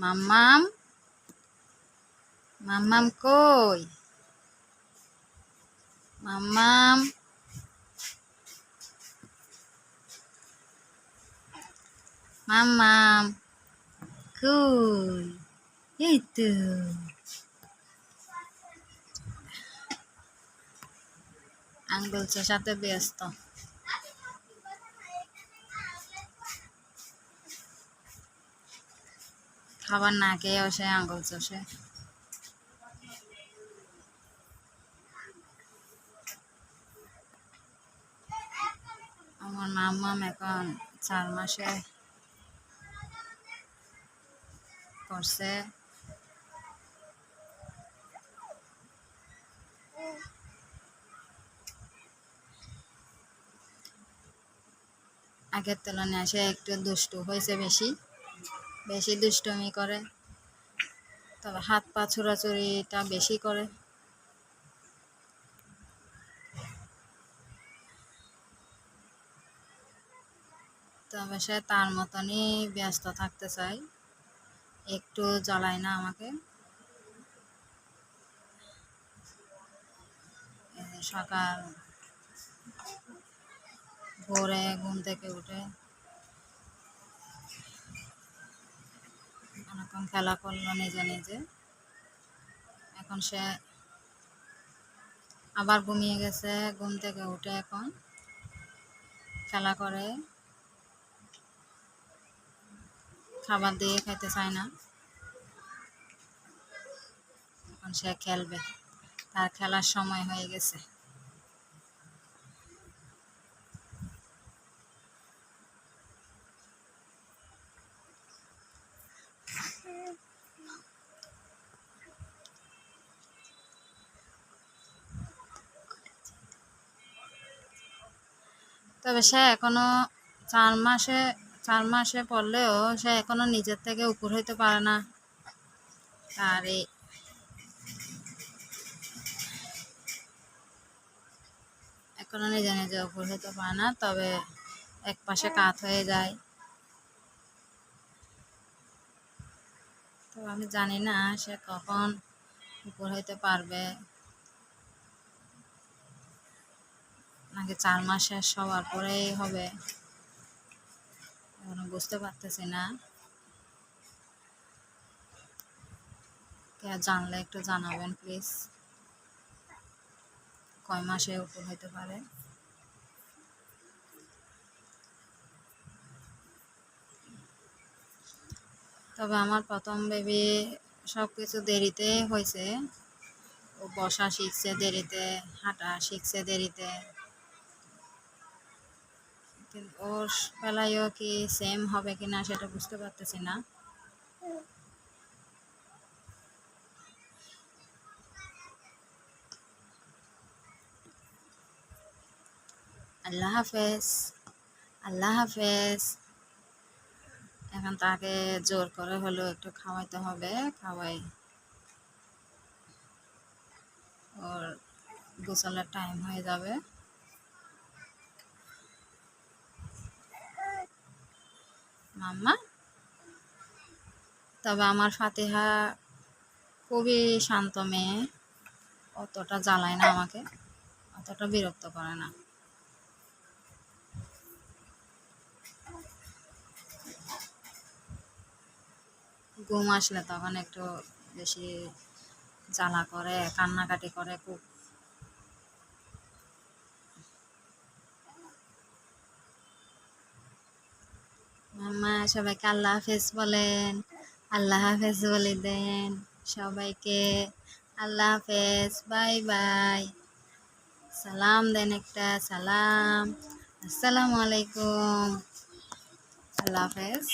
mamam mamam koi. mamam mamam Koi. itu anggul satu biasa. খাবার না খেয়েও সে আঙ্গুল চষে। আমার মাম্মাম এখন চার মাসে করছে। আগের তুলনায় সে একটু দুষ্টু হয়েছে বেশি। বেশি দুষ্টমি করে, তবে হাত পা ছোড়াছুড়িটা বেশি করে। তবে সে তার মতনই ব্যস্ত থাকতে চাই একটু জ্বালায় না আমাকে। সকাল, ভোরে ঘুম থেকে উঠে অনেকক্ষণ খেলা করল নিজে নিজে। এখন সে আবার ঘুমিয়ে গেছে, ঘুম থেকে উঠে এখন খেলা করে। খাবার দিয়ে খেতে চায় না। এখন সে খেলবে। তার খেলার সময় হয়ে গেছে। তবে সে এখনও চার মাসে চার মাসে পড়লেও সে এখনও নিজের থেকে উপর হইতে পারে না। আর এখনও নিজে নিজে উপর হইতে পারে না, তবে এক পাশে কাত হয়ে যায়। তো আমি জানি না সে কখন উপর হইতে পারবে। নাকি চার মাস শেষ হওয়ার পরেই হবে। এখনও বুঝতে পারতেছি না। জানলে একটু জানাবেন প্লিজ কয় মাসে উপর হইতে পারে? তবে আমার প্রথম বেবি সব কিছু দেরিতে হয়েছে ও বসা শিখছে দেরিতে, হাঁটা শিখছে দেরিতে। ওর বেলায়ও কি সেম হবে কি না সেটা বুঝতে পারতেছি না। আল্লাহ হাফেজ আল্লাহ হাফেজ। এখন তাকে জোর করে হলেও একটু খাওয়াইতে হবে, খাওয়াই। ওর গোসলের টাইম হয়ে যাবে। মাম্মা। তবে আমার ফাতেহা খুবই শান্ত মেয়ে, অতটা জ্বালায় না আমাকে, অতটা বিরক্ত করে না। ঘুম আসলে তখন একটু বেশি জ্বালা করে, কান্নাকাটি করে, খুব মাম্মা সবাইকে আল্লাহ হাফেজ বলেন, আল্লাহ হাফেজ বলে দেন। সবাইকে আল্লাহ হাফেজ, বাই বাই। সালাম দেন একটা, সালাম। আসসালামু আলাইকুম। আল্লাহ হাফেজ।